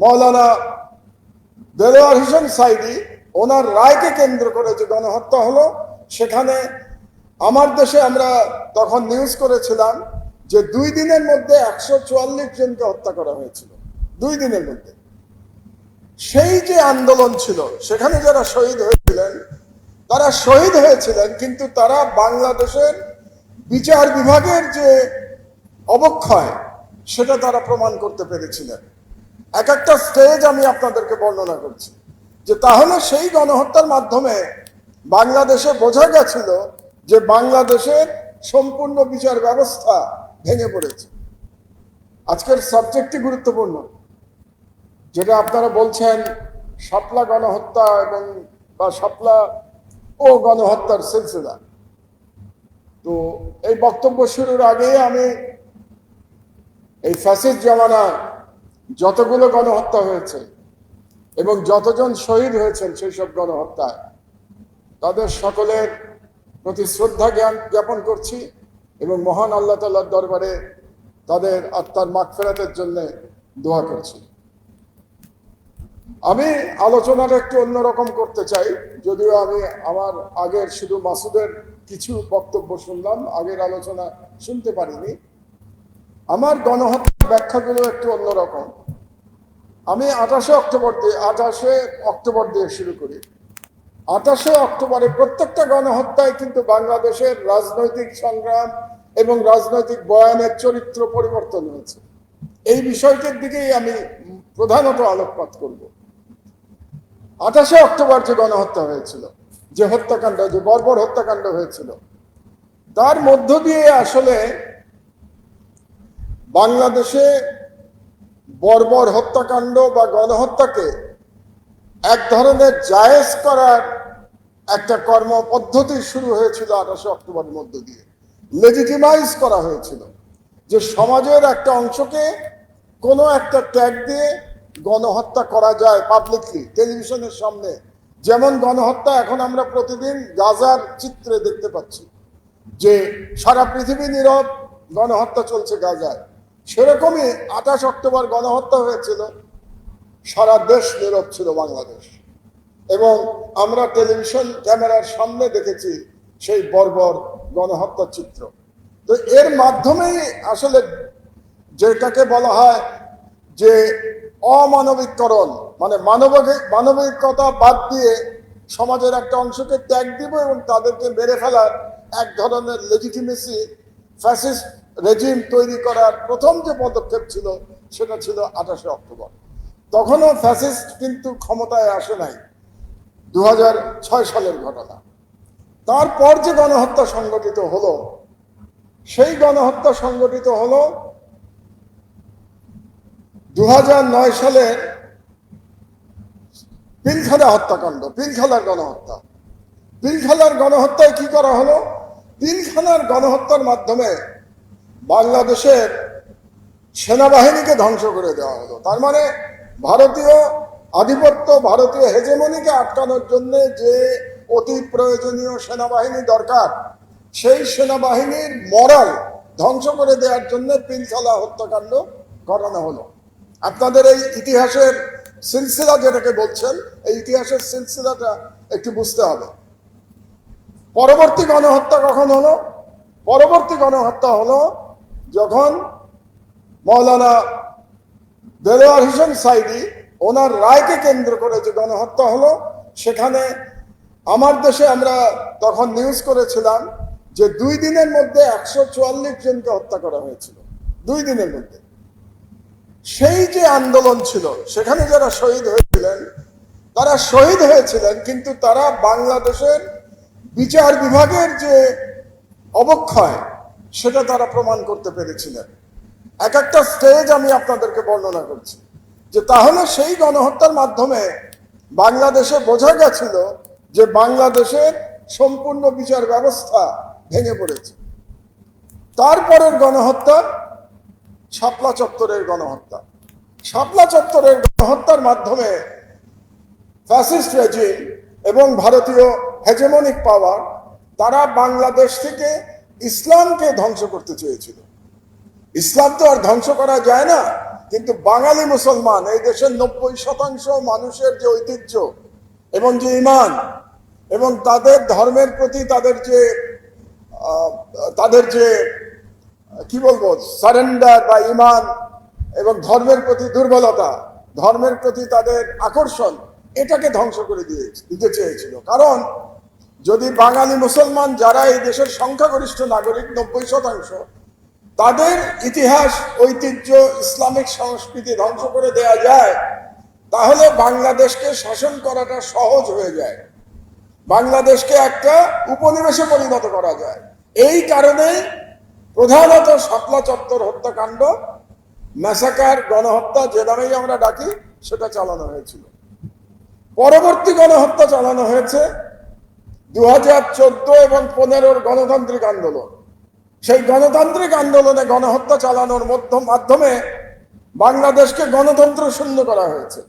মৌলানা দেলোয়ার হোসেন সাইদি, ওনার রায়কে কেন্দ্র করে যে গণহত্যা হলো, সেখানে আমার দেশে আমরা তখন নিউজ করেছিলাম যে দুই দিনের মধ্যে একশো চুয়াল্লিশ জনকে হত্যা করা হয়েছিল। দুই দিনের মধ্যে। সেই যে আন্দোলন ছিল, সেখানে যারা শহীদ হয়েছিলেন, তারা শহীদ হয়েছিলেন, কিন্তু তারা বাংলাদেশের বিচার বিভাগের যে অবক্ষয়, সেটা তারা প্রমাণ করতে পেরেছিলেন। এক একটা স্টেজ আমি আপনাদেরকে বর্ণনা করছি। যে তাহলে সেই গণহত্যার মাধ্যমে বাংলাদেশে বোঝা গেছিল যে বাংলাদেশের সম্পূর্ণ বিচার ব্যবস্থা ভেঙে পড়েছে। আজকের সাবজেক্টটি গুরুত্বপূর্ণ। যেটা আপনারা বলছেন, শাপলা গণহত্যা এবং বা শাপলা ও গণহত্যার সিলসিলা। তো এই বক্তব্য শুরুর আগে আমি এই ফ্যাসিস জমানা যতগুলো গণহত্যা হয়েছে এবং যতজন শহীদ হয়েছেন সেই সব গণহত্যায়, তাদের সকলের প্রতি শ্রদ্ধা জ্ঞান জ্ঞাপন করছি এবং মহান আল্লাহ তাল্লার দরবারে তাদের আত্মার মাগফেরাতের জন্য দোয়া করছি। আমি আলোচনাটা একটু অন্যরকম করতে চাই, যদিও আমি আমার আগের শুধু মাসুদের কিছু বক্তব্য শুনলাম, আগের আলোচনা শুনতে পারিনি। আমার গণহত্যার ব্যাখ্যাগুলো একটু অন্যরকম। আমি আঠাশে অক্টোবর দিয়ে, আঠাশে অক্টোবর দিয়ে শুরু করি। আঠাশে অক্টোবরে প্রত্যেকটা গণহত্যায় কিন্তু বাংলাদেশের রাজনৈতিক সংগ্রাম এবং রাজনৈতিক বয়ানের চরিত্র পরিবর্তন হয়েছে। এই বিষয়টির দিকেই আমি প্রধানত আলোকপাত করব। আঠাশে অক্টোবর যে গণহত্যা হয়েছিল, যে হত্যাকাণ্ড, যে বর্বর হত্যাকাণ্ড হয়েছিল, তার মধ্য দিয়ে আসলে বাংলাদেশে বর্বর হত্যাকাণ্ড বা গণহত্যাকে এক ধরনের জায়েজ করার একটা কর্ম পদ্ধতি শুরু হয়েছিল আঠাশে অক্টোবরের মধ্য দিয়ে। লেজিটিমাইজ করা হয়েছিল যে সমাজের একটা অংশকে কোনো একটা ট্যাগ দিয়ে গণহত্যা করা যায় পাবলিকলি টেলিভিশনের সামনে। যেমন গণহত্যা এখন আমরা প্রতিদিন গাজার চিত্রে দেখতে পাচ্ছি যে সারা পৃথিবী নীরব গণহত্যা চলছে গাজায়। সেরকমই আঠাশ অক্টোবর গণহত্যা হয়েছিল। সারা দেশ নীরব ছিল বাংলাদেশ। এবং আমরা টেলিভিশন ক্যামেরার সামনে দেখেছি সেই বর্বর গণহত্যা চিত্র। তো এর মাধ্যমেই আসলে যেটাকে বলা হয় যে অমানবিককরণ মানে মানবিক, মানবিকতা বাদ দিয়ে সমাজের একটা অংশকে ত্যাগ দিব এবং তাদেরকে মেরে ফেলার এক ধরনের লেজিটিমেসি ফ্যাসিস্ট রেজিম তৈরি করার প্রথম যে পদক্ষেপ ছিল, সেটা ছিল আঠাশে অক্টোবর। তখনও ফ্যাসিস্ট কিন্তু ক্ষমতায় আসে নাই। দু সালের ঘটনা। তারপর যে গণহত্যা সংগঠিত হলো, সেই গণহত্যা সংগঠিত হলো দু নয় সালের পিলখানা হত্যাকাণ্ড, পিলখানার গণহত্যা। পিলখানার গণহত্যায় কি করা হলো? পিলখানার গণহত্যার মাধ্যমে বাংলাদেশের সেনাবাহিনীকে ধ্বংস করে দেওয়া হলো। তার মানে ভারতীয় আধিপত্য, ভারতীয় হেজেমনিকে আটকানোর জন্য যে অতি প্রয়োজনীয় সেনাবাহিনী দরকার, সেই সেনাবাহিনীর মরাল ধ্বংস করে দেওয়ার জন্য পিলখালা হত্যাকাণ্ড করানো হলো। আপনাদের এই ইতিহাসের সিলসিলা যেটাকে বলছেন, এই ইতিহাসের সিলসিলাটা একটু বুঝতে হবে। পরবর্তী গণহত্যা কখন হলো? পরবর্তী গণহত্যা হলো যখন মৌলানা দেলোয়ার হোসেন সাইদি ওনার রায়কে কেন্দ্র করে যে গণহত্যা হলো, সেখানে আমার দেশে আমরা তখন নিউজ করেছিলাম যে দুই দিনের মধ্যে একশো চুয়াল্লিশ জনকে হত্যা করা হয়েছিল। দুই দিনের মধ্যে। সেই যে আন্দোলন ছিল, সেখানে যারা শহীদ হয়েছিলেন, তারা শহীদ হয়েছিলেন, কিন্তু তারা বাংলাদেশের বিচার বিভাগের যে অবক্ষয় সেটা তারা প্রমাণ করতে পেরেছিলেন। এক একটা স্টেজ আমি আপনাদেরকে বর্ণনা করছি। যে তাহলে সেই গণহত্যার মাধ্যমে বাংলাদেশে বোঝা গেছিল যে বাংলাদেশের সম্পূর্ণ বিচার ব্যবস্থা ভেঙে পড়েছে। তারপরের গণহত্যা শাপলা চত্বরের গণহত্যা। শাপলা চত্বরের গণহত্যার মাধ্যমে ফ্যাসিস্ট রেজিম এবং ভারতীয় হেজেমনিক পাওয়ার তারা বাংলাদেশ থেকে ইসলামকে ধ্বংস করতে চেয়েছিল। ইসলাম তো আর ধ্বংস করা যায় না, কিন্তু বাঙালি মুসলমান, এই দেশের নব্বই শতাংশ মানুষের যে ঐতিহ্য এবং যে ইমান এবং তাদের ধর্মের প্রতি তাদের যে তাদের যে, কি বলব সারেন্ডার বা ইমান এবং ধর্মের প্রতি দুর্বলতা, ধর্মের প্রতি তাদের আকর্ষণ, এটাকে ধ্বংস করে দিয়ে দিতে চেয়েছিল। কারণ যদি বাঙালি মুসলমান যারা এই দেশের সংখ্যাগরিষ্ঠ নাগরিক, নব্বই শতাংশ, তাদের ইতিহাস, ঐতিহ্য, ইসলামিক সংস্কৃতি ধ্বংস করে দেয়া যায়, তাহলে বাংলাদেশকে শাসন করাটা সহজ হয়ে যায়। বাংলাদেশকে একটা উপনিবেশে পরিণত করা যায়। এই কারণে প্রধানত শাপলা চত্বর হত্যাকাণ্ড, ম্যাসাকার, গণহত্যা যে নামেই আমরা ডাকি, সেটা চালানো হয়েছিল। পরবর্তী গণহত্যা চালানো হয়েছে দু হাজার চোদ্দ এবং পনেরোর গণতান্ত্রিক আন্দোলন। সেই গণতান্ত্রিক আন্দোলনে গণহত্যা চালানোর মধ্য- মাধ্যমে বাংলাদেশকে গণতন্ত্র শূন্য করা হয়েছে।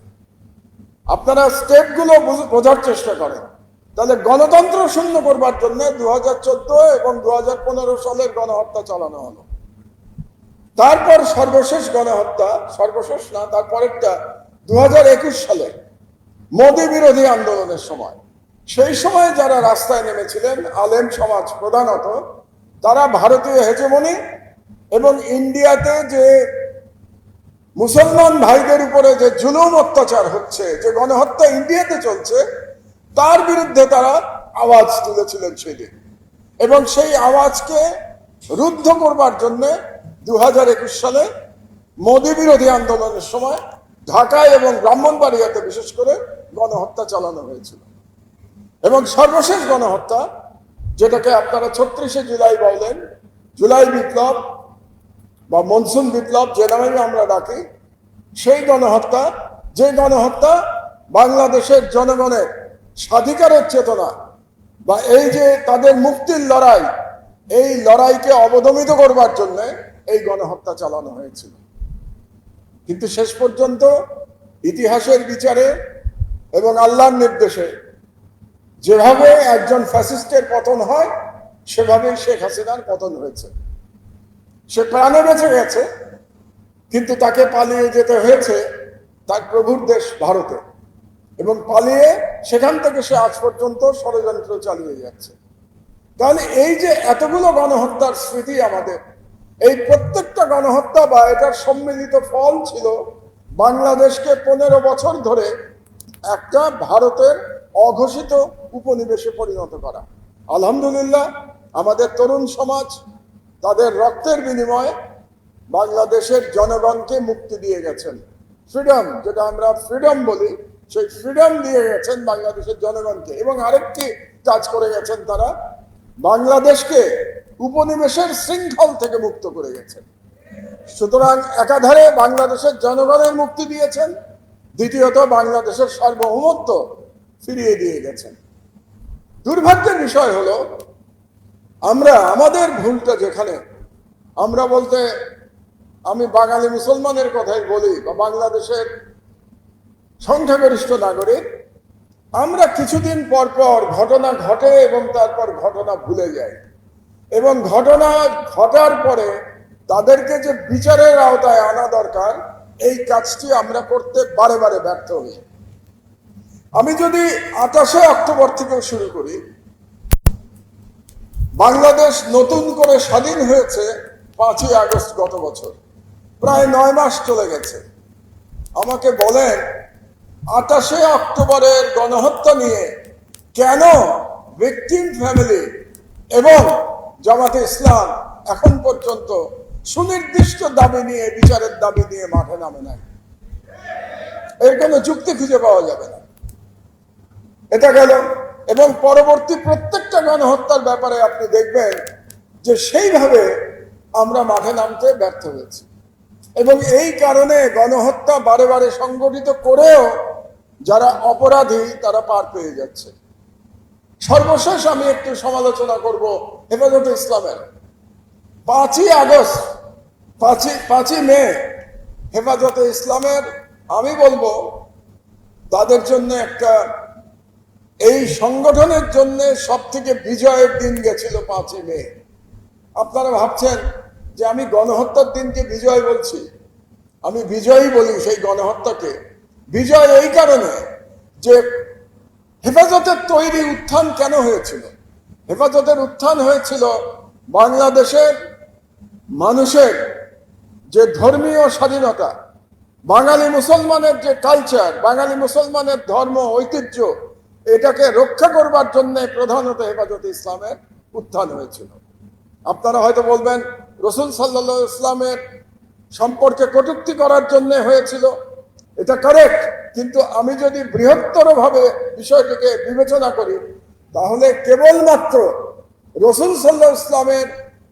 আপনারা স্টেপগুলো বুঝ- বোঝার চেষ্টা করেন। তাহলে গণতন্ত্র শূন্য করবার জন্য দু হাজার চোদ্দ এবং দু হাজার পনেরো সালের গণহত্যা চালানো হলো। তারপর সর্বশেষ গণহত্যা, সর্বশেষ না, তারপরেরটা দু হাজার একুশ সালে মোদী বিরোধী আন্দোলনের সময়। সেই সময় যারা রাস্তায় নেমেছিলেন আলেম সমাজ প্রধানত, তারা ভারতীয় হেজেমনি এবং ইন্ডিয়াতে যে মুসলমান ভাইদের উপরে যে জুলুম অত্যাচার হচ্ছে, যে গণহত্যা ইন্ডিয়াতে চলছে, তার বিরুদ্ধে তারা আওয়াজ তুলেছিলেন সেদিন। এবং সেই আওয়াজকে রুদ্ধ করবার জন্য দু হাজার একুশ সালে মোদী বিরোধী আন্দোলনের সময় ঢাকায় এবং ব্রাহ্মণবাড়িয়াতে বিশেষ করে গণহত্যা চালানো হয়েছিল। এবং সর্বশেষ গণহত্যা, যেটাকে আপনারা ছত্রিশে জুলাই বলেন, জুলাই বিপ্লব বা মনসুন বিপ্লব, যে নামে আমরা ডাকি, সেই গণহত্যা, যে গণহত্যা বাংলাদেশের জনগণের স্বাধিকারের চেতনা বা এই যে তাদের মুক্তির লড়াই, এই লড়াইকে অবদমিত করবার জন্য এই গণহত্যা চালানো হয়েছিল। কিন্তু শেষ পর্যন্ত ইতিহাসের বিচারে এবং আল্লাহর নির্দেশে যেভাবে একজন ফ্যাসিস্টের পতন হয়, সেভাবেই শেখ হাসিনার পতন হয়েছে। সে প্রাণে বেঁচে গেছে, কিন্তু তাকে পালিয়ে যেতে হয়েছে তার প্রভুর দেশ ভারতে। এবং পালিয়ে সেখান থেকে সে আজ পর্যন্ত ষড়যন্ত্র চালিয়ে যাচ্ছে। তাহলে এই যে এতগুলো গণহত্যার স্মৃতি আমাদের, এই প্রত্যেকটা গণহত্যা বা এটার সম্মিলিত ফল ছিল বাংলাদেশকে পনেরো বছর ধরে একটা ভারতের অঘোষিত উপনিবেশে পরিণত করা। আলহামদুলিল্লাহ, আমাদের তরুণ সমাজ তাদের রক্তের বিনিময়ে বাংলাদেশের জনগণকে মুক্তি দিয়ে গেছেন। ফ্রিডম যেটা আমরা ফ্রিডম বলি, সেই ফ্রিডম দিয়ে গেছেন বাংলাদেশের জনগণকে। এবং আরেকটি কাজ করে গেছেন তারা, বাংলাদেশকে উপনিবেশের শৃঙ্খল থেকে মুক্ত করে গেছেন। সুতরাং একাধারে বাংলাদেশের জনগণের মুক্তি দিয়েছেন, দ্বিতীয়ত বাংলাদেশের সার্বভৌমত্ব ফিরিয়ে দিয়ে গেছেন। দুর্ভাগ্যের বিষয় হলো, আমরা, আমাদের ভুলটা যেখানে, আমরা বলতে, আমি বাঙালি মুসলমানের কথাই বলি বা বাংলাদেশের সংখ্যাগরিষ্ঠ নাগরিক, আমরা কিছুদিন পর পর ঘটনা ঘটে এবং তারপর ঘটনা ভুলে যাই। এবং ঘটনা ঘটার পরে তাদেরকে যে বিচারের আওতায় আনা দরকার, এই কাজটি আমরা করতে বারে বারে ব্যর্থ হই। আমি যদি আঠাশে অক্টোবর থেকে শুরু করি, বাংলাদেশ নতুন করে স্বাধীন হয়েছে পাঁচই আগস্ট গত বছর। প্রায় নয় মাস চলে গেছে। আমাকে বলেন, আঠাশে অক্টোবরের গণহত্যা নিয়ে কেন ভিকটিম ফ্যামিলি এবং জামাতে ইসলাম এখন পর্যন্ত সুনির্দিষ্ট দাবি নিয়ে, বিচারের দাবি নিয়ে মাঠে নামে নাই? এর কোনো যুক্তি খুঁজে পাওয়া যাবে না। এটা গেল। এবং পরবর্তী প্রত্যেকটা গণহত্যার ব্যাপারে আপনি দেখবেন যে সেইভাবে আমরা মাঠে নামতে ব্যর্থ হয়েছি। এবং এই কারণে গণহত্যা বারে বারে সংগঠিত করেও যারা অপরাধী, তারা পার পেয়ে যাচ্ছে। সর্বশেষ আমি একটু সমালোচনা করব হেফাজত ইসলামের। পাঁচই আগস্ট, পাঁচই পাঁচই মে হেফাজতে ইসলামের, আমি বলব, তাদের জন্য একটা এই সংগঠনের জন্য সব থেকে বিজয়ের দিন গেছিল পাঁচই মে। আপনারা ভাবছেন যে আমি গণহত্যার দিনকে বিজয় বলছি? আমি বিজয়ী বলি সেই গণহত্যাকে। বিজয় এই কারণে যে হেফাজতের তৈরি উত্থান কেন হয়েছিল? হেফাজতের উত্থান হয়েছিল বাংলাদেশের মানুষের যে ধর্মীয় স্বাধীনতা, বাঙালি মুসলমানের যে কালচার বাঙালি মুসলমানের ধর্ম, ঐতিহ্য এটাকে রক্ষা করবার জন্য প্রধানত হেফাজতে ইসলামের উত্থান হয়েছিল। আপনারা হয়তো বলবেন, রসুল সাল্লা ইসলামের সম্পর্কে কটুক্তি করার জন্য হয়েছিল। এটা কারেক্ট কিন্তু আমি যদি বৃহত্তর ভাবে বিষয়টিকে বিবেচনা করি, তাহলে কেবলমাত্র রসুল সাল্লাহ ইসলামের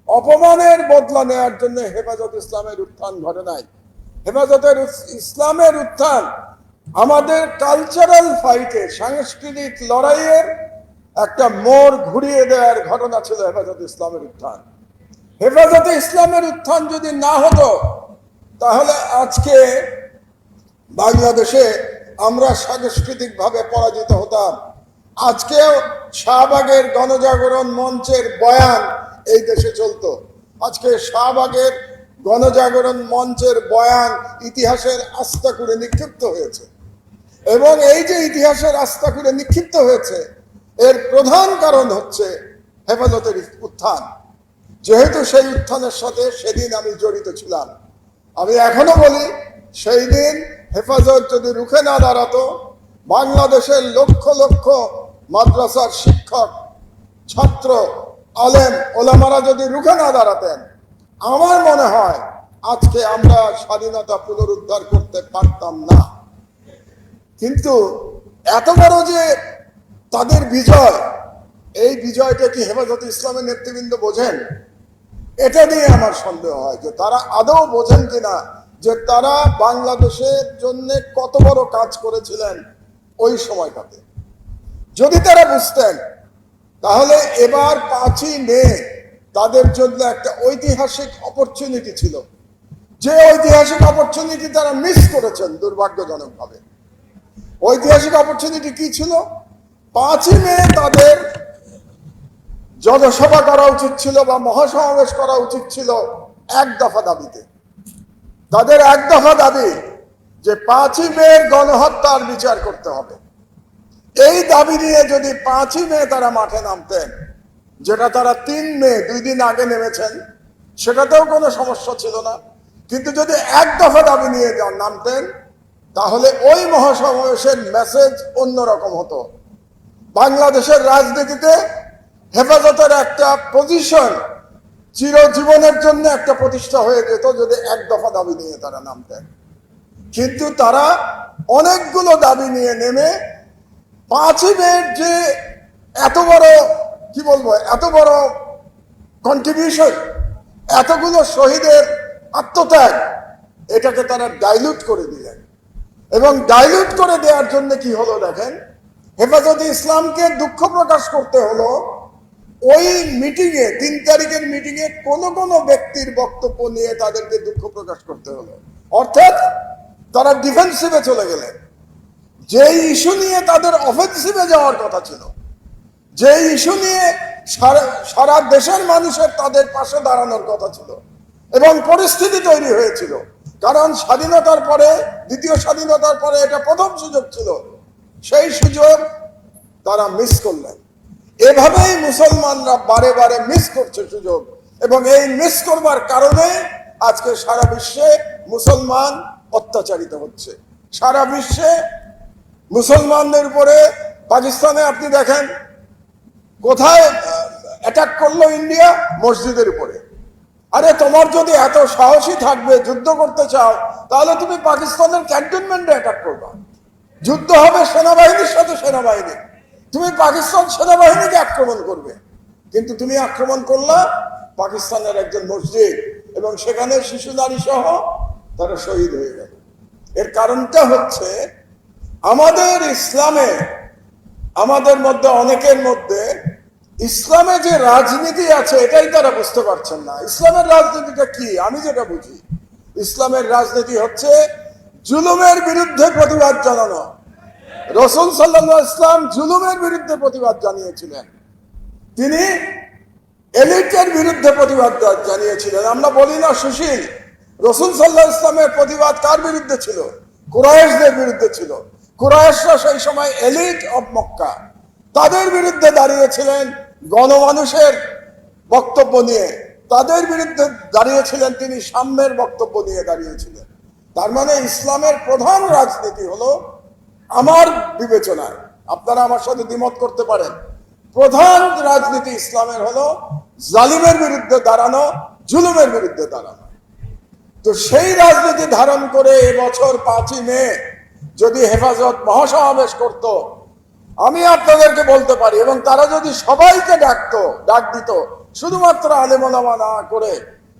অপমানের বদলা নেওয়ার জন্য হেফাজত ইসলামের উত্থান ঘটে নাই। হেফাজতের ইসলামের উত্থান আমাদের কালচারাল ফাইটে সাংস্কৃতিক লড়াইয়ের একটা মোড় ঘুরিয়ে দেওয়ার ঘটনা ছিল হেফাজত ইসলামের উত্থান। হেফাজতে ইসলামের উত্থান যদি না হতো, তাহলে আজকে বাংলাদেশে আমরা সাংস্কৃতিকভাবে পরাজিত হতাম। আজকেও শাহবাগের গণজাগরণ মঞ্চের বয়ান এই দেশে চলতো। আজকে শাহবাগের গণজাগরণ মঞ্চের বয়ান ইতিহাসের আস্থা করে নিক্ষিপ্ত হয়েছে। এবং এই যে ইতিহাসের আস্থা করে নিক্ষিপ্ত হয়েছে, এর প্রধান কারণ হচ্ছে হেফাজতের উত্থান। যেহেতু সেই উত্থানের সাথে সেদিন আমি জড়িত ছিলাম। আমি এখনও বলি, সেই দিন হেফাজত যদি রুখে না দাঁড়াতো, বাংলাদেশের লক্ষ লক্ষ মাদ্রাসার শিক্ষক, ছাত্র, আলেম, ওলামারা যদি রুখে না দাঁড়াতেন, আমার মনে হয় আজকে আমরা স্বাধীনতা পুনরুদ্ধার করতে পারতাম না। কিন্তু এত বড় যে তাদের বিজয়, এই বিজয়টা কি হেফাজত ইসলামের নেতৃবৃন্দ বোঝেন? এটা নিয়ে আমার সন্দেহ হয় যে তারা আদৌ বোঝেন কিনা যে তারা বাংলাদেশের জন্য কত বড় কাজ করেছিলেন ওই সময়টাতে। যদি তারা বুঝতেন, তাহলে এবার পাঁচই মে তাদের জন্য একটা ঐতিহাসিক অপরচুনিটি ছিল। যে ঐতিহাসিক অপরচুনিটি তারা মিস করেছেন, দুর্ভাগ্যজনকভাবে। ঐতিহাসিক অপরচুনিটি কি ছিল? পাঁচই মে তাদের জনসভা করা উচিত ছিল বা মহাসমাবেশ করা উচিত ছিল এক দফা দাবিতে। তাদের এক দফা দাবি যে পাঁচই মের গণহত্যার বিচার করতে হবে। এই দাবি নিয়ে যদি পাঁচই মে তারা মাঠে নামতেন, যেটা তারা তিন মে, দুই দিন আগে নেমেছেন, সেটাতেও কোনো সমস্যা ছিল না। কিন্তু যদি এক দফা দাবি নিয়ে নামতেন তাহলে ওই মহাসমাবেশের মেসেজ অন্যরকম হতো। বাংলাদেশের রাজনীতিতে হেফাজতের একটা পজিশন চিরজীবনের জন্য একটা প্রতিষ্ঠা হয়ে যেত যদি এক দফা দাবি নিয়ে তারা নামতেন। কিন্তু তারা অনেকগুলো দাবি নিয়ে নেমে পাঁচই যে এত বড়, কি বলব, এত বড় কন্ট্রিবিউশন এতগুলো শহীদের আত্মত্যাগ, এটাকে তারা ডাইলুট করে দিলেন এবং ডাইলুট করে দেওয়ার জন্য কি হলো দেখেন? হেফাজতে ইসলামকে দুঃখ প্রকাশ করতে হলো, ওই মিটিংয়ে তিন তারিখের মিটিংয়ে কোন কোন ব্যক্তির বক্তব্য নিয়ে তাদেরকে দুঃখ প্রকাশ করতে হলো। অর্থাৎ তারা ডিফেন্সিভে চলে গেলেন। যে ইস্যু নিয়ে তাদের অফেন্সিভে যাওয়ার কথা ছিল যে ইস্যু নিয়ে সারা সারা দেশের মানুষের তাদের পাশে দাঁড়ানোর কথা ছিল, এবং পরিস্থিতি তৈরি হয়েছিল কারণ স্বাধীনতার পরে, দ্বিতীয় স্বাধীনতার পরে এটা প্রথম সুযোগ ছিল। সেই সুযোগ তারা মিস করলেন। এভাবেই মুসলমানরা বারে বারে মিস করছে সুযোগ। এবং এই মিস করবার কারণে আজকে সারা বিশ্বে মুসলমান অত্যাচারিত হচ্ছে। সারা বিশ্বে মুসলমানদের উপরে, পাকিস্তানে আপনি দেখেন, কোথায় অ্যাটাক করল ইন্ডিয়া মসজিদের উপরে। আরে তোমার যদি এত সাহসী থাকবে যুদ্ধ করতে চাও, তাহলে তুমি পাকিস্তানের ক্যান্টনমেন্টে অ্যাটাক করবা। যুদ্ধ হবে সেনাবাহিনীর সাথে সেনাবাহিনী। তুমি পাকিস্তান সেনাবাহিনীকে আক্রমণ করবে। কিন্তু তুমি আক্রমণ করলা পাকিস্তানের একজন মসজিদ এবং সেখানে শিশু নারী সহ তারা শহীদ হয়ে গেল। এর কারণটা হচ্ছে আমাদের ইসলামে, আমাদের মধ্যে, অনেকের মধ্যে ইসলামে যে রাজনীতি আছে, এটাই তারা বুঝতে পারছেন না। ইসলামের রাজনীতিটা কি? আমি যেটা বুঝি, ইসলামের রাজনীতি হচ্ছে জুলুমের বিরুদ্ধে প্রতিবাদ জানানো। রসুল সাল্লাহ ইসলাম জুলুমের বিরুদ্ধে প্রতিবাদ জানিয়েছিলেন। তিনি এলিটের বিরুদ্ধে প্রতিবাদ জানিয়েছিলেন। আমরা বলি না সুশীল। রসুল সাল্লাহ ইসলামের প্রতিবাদ কার বিরুদ্ধে ছিল? কুরাইশদের বিরুদ্ধে ছিল। কুরাইশরা সেই সময় এলিট অব মক্কা। তাদের বিরুদ্ধে দাঁড়িয়েছিলেন গণমানুষের বক্তব্য নিয়ে তাদের বিরুদ্ধে দাঁড়িয়েছিলেন তিনি, সাম্যের বক্তব্য নিয়ে দাঁড়িয়েছিলেন। তার মানে ইসলামের প্রধান রাজনীতি হলো আমার বিবেচনায়, আপনারা আমার সাথে দ্বিমত করতে পারেন, প্রধান রাজনীতি ইসলামের হলো জালিমের বিরুদ্ধে দাঁড়ানো, জুলুমের বিরুদ্ধে দাঁড়ানো। তো সেই রাজনীতি ধারণ করে এবছর পাঁচই মে যদি হেফাজত মহাসমাবেশ করত আমি আপনাদেরকে বলতে পারি, এবং তারা যদি সবাইকে ডাকতো, ডাক দিত, শুধুমাত্র আলেমোলামা না করে,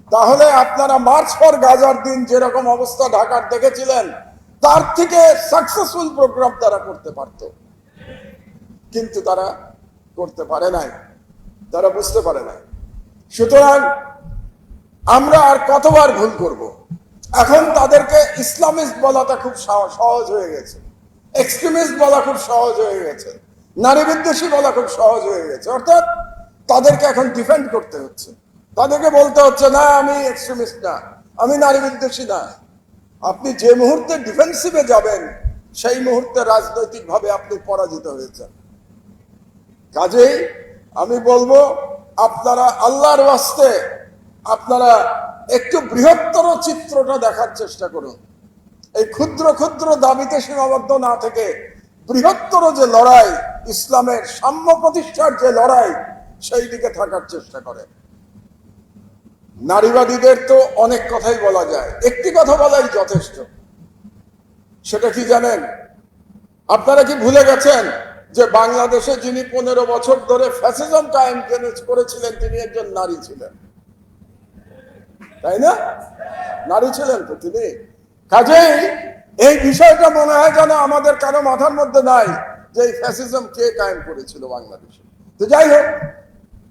তাহলে আপনারা মার্চ ফর গাজার দিন যেরকম অবস্থা ঢাকার দেখেছিলেন, তার থেকে সাকসেসফুল প্রোগ্রাম তারা করতে পারত। কিন্তু তারা করতে পারে নাই, তারা বুঝতে পারে নাই। সুতরাং আমরা আর কতবার ভুল করব? এখন তাদেরকে ইসলামিস্ট বলাটা খুব সহজ হয়ে গেছে। এক্সট্রিমিস্ট বলা খুব সহজ হয়ে গেছে। নারী বিদ্বেষী বলা খুব সহজ হয়ে গেছে। অর্থাৎ তাদেরকে এখন ডিফেন্ড করতে হচ্ছে। তাদেরকে বলতে হচ্ছে, না, আমি এক্সট্রিমিস্ট না। আমি নারী বিদ্বেষী না। আপনি যে মুহূর্তে ডিফেন্সিভে যাবেন, সেই মুহূর্তে রাজনৈতিকভাবে আপনি পরাজিত হয়েছেন কাজেই আমি বলব, আপনারা আল্লাহর ওয়াস্তে আপনারা একটু বৃহত্তর চিত্রটা দেখার চেষ্টা করুন। এই ক্ষুদ্র ক্ষুদ্র দাবিতে সীমাবদ্ধ না থেকে বৃহত্তর যে লড়াই, ইসলামের সাম্য প্রতিষ্ঠার যে লড়াই, সেই দিকে থাকার চেষ্টা করে। নারীবাদীদের তো অনেক কথাই বলা যায়। একটি কথা বলাই যথেষ্ট। সেটা কি জানেন? আপনারা কি ভুলে গেছেন যে বাংলাদেশে যিনি পনেরো বছর ধরে ফ্যাসিজম কায়েম করেছিলেন, তিনি একজন নারী ছিলেন। তাই না? নারী ছিলেন তো তিনি। কাজেই এই বিষয়টা মনে হয় যেন আমাদের কারও মাথার মধ্যে নাই যে এই ফ্যাসিজম কে কায়েম করেছিল বাংলাদেশে। তো যাই হোক,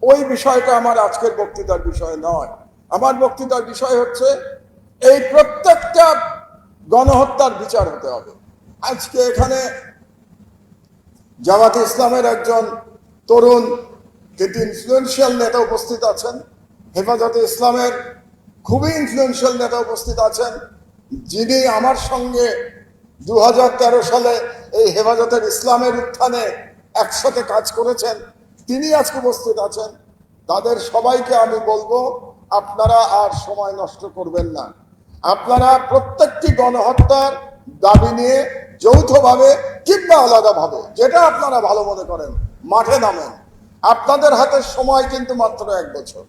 ওই বিষয়টা আমার আজকের বক্তৃতার বিষয় নয়। আমার বক্তৃতার বিষয় হচ্ছে, এই প্রত্যেকটা গণহত্যার বিচার হতে হবে। আজকে এখানে জামাত ইসলামের একজন তরুণ কিন্তু ইনফ্লুয়েন্সিয়াল নেতা উপস্থিত আছেন, হেফাজতে ইসলামের খুবই ইনফ্লুয়েন্সিয়াল নেতা উপস্থিত আছেন যিনি আমার সঙ্গে দু হাজার তেরো সালে এই হেফাজতের ইসলামের উত্থানে একসাথে কাজ করেছেন, তিনি আজকে উপস্থিত আছেন। তাদের সবাইকে আমি বলব, আপনারা আর সময় নষ্ট করবেন না। আপনারা প্রত্যেকটি গণহত্যার দাবি নিয়ে যৌথভাবে কিংবা আলাদাভাবে, যেটা আপনারা ভালো মনে করেন, মাঠে নামেন। আপনাদের হাতে সময় কিন্তু মাত্র এক বছর।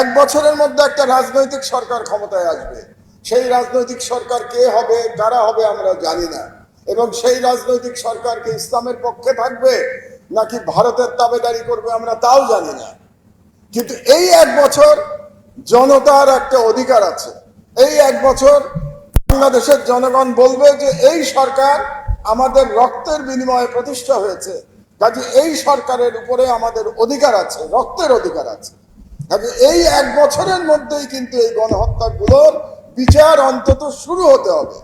এক বছরের মধ্যে একটা রাজনৈতিক সরকার ক্ষমতায় আসবে। সেই রাজনৈতিক সরকার কে হবে, কারা হবে আমরা জানি না। এবং সেই রাজনৈতিক সরকারকে ইসলামের পক্ষে থাকবে, নাকি ভারতের তাবেদারি করবে আমরা তাও জানি না। কিন্তু এই এক বছর জনতার একটা অধিকার আছে। এই এক বছর বাংলাদেশের জনগণ বলবে যে এই সরকার আমাদের রক্তের বিনিময়ে প্রতিষ্ঠা হয়েছে। কাজে এই সরকারের উপরে আমাদের অধিকার আছে, রক্তের অধিকার আছে। কাজে এই এক বছরের মধ্যেই কিন্তু এই গণহত্যাগুলোর বিচার অন্তত শুরু হতে হবে।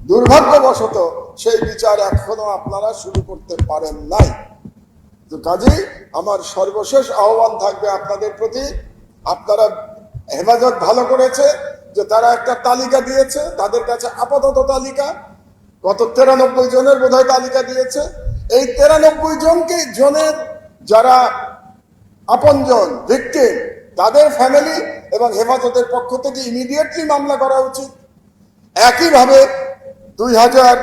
দুর্ভাগ্যবশত সেই বিচার এখনও আপনারা শুরু করতে পারেন নাই। তো কাজেই আমার সর্বশেষ আহ্বান থাকবে আপনাদের প্রতি। আপনারা হেফাজত ভালো করেছে যে তারা একটা তালিকা দিয়েছে, তাদের কাছে আপাতত তালিকা। গত তেরানব্বই জনের বোধহয় তালিকা দিয়েছে। এই তেরানব্বই জনকে জনের যারা আপনজন ভিকটিম তাদের ফ্যামিলি এবং হেফাজতের পক্ষ থেকে ইমিডিয়েটলি মামলা করা উচিত। একইভাবে দুই হাজার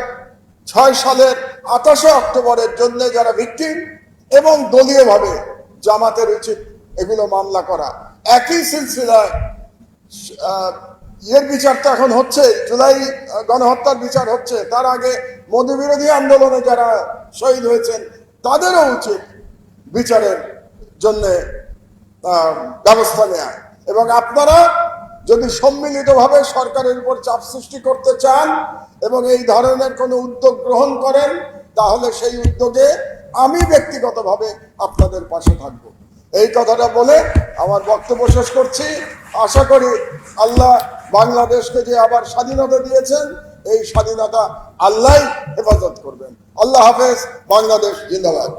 ছয় সালের আঠাশে অক্টোবরের জন্য যারা ভিকটিম এবং দলীয়ভাবে জামাতের উচিত এগুলো মামলা করা। একই সিলসিলায় ইয়ের বিচারটা এখন হচ্ছে, জুলাই গণহত্যার বিচার হচ্ছে, তার আগে মোদী বিরোধী আন্দোলনে যারা শহীদ হয়েছেন, তাদেরও উচিত বিচারের জন্য ব্যবস্থা নেয়া। এবং আপনারা যদি সম্মিলিতভাবে সরকারের উপর চাপ সৃষ্টি করতে চান এবং এই ধরনের কোনো উদ্যোগ গ্রহণ করেন, তাহলে সেই উদ্যোগে আমি ব্যক্তিগতভাবে আপনাদের পাশে থাকব। এই কথাটা বলে আমার বক্তব্য শেষ করছি। আশা করি আল্লাহ বাংলাদেশকে যে আবার স্বাধীনতা দিয়েছেন, এই স্বাধীনতা আল্লাহ হেফাজত করবেন। আল্লাহ হাফেজ, বাংলাদেশ জিন্দাবাদ।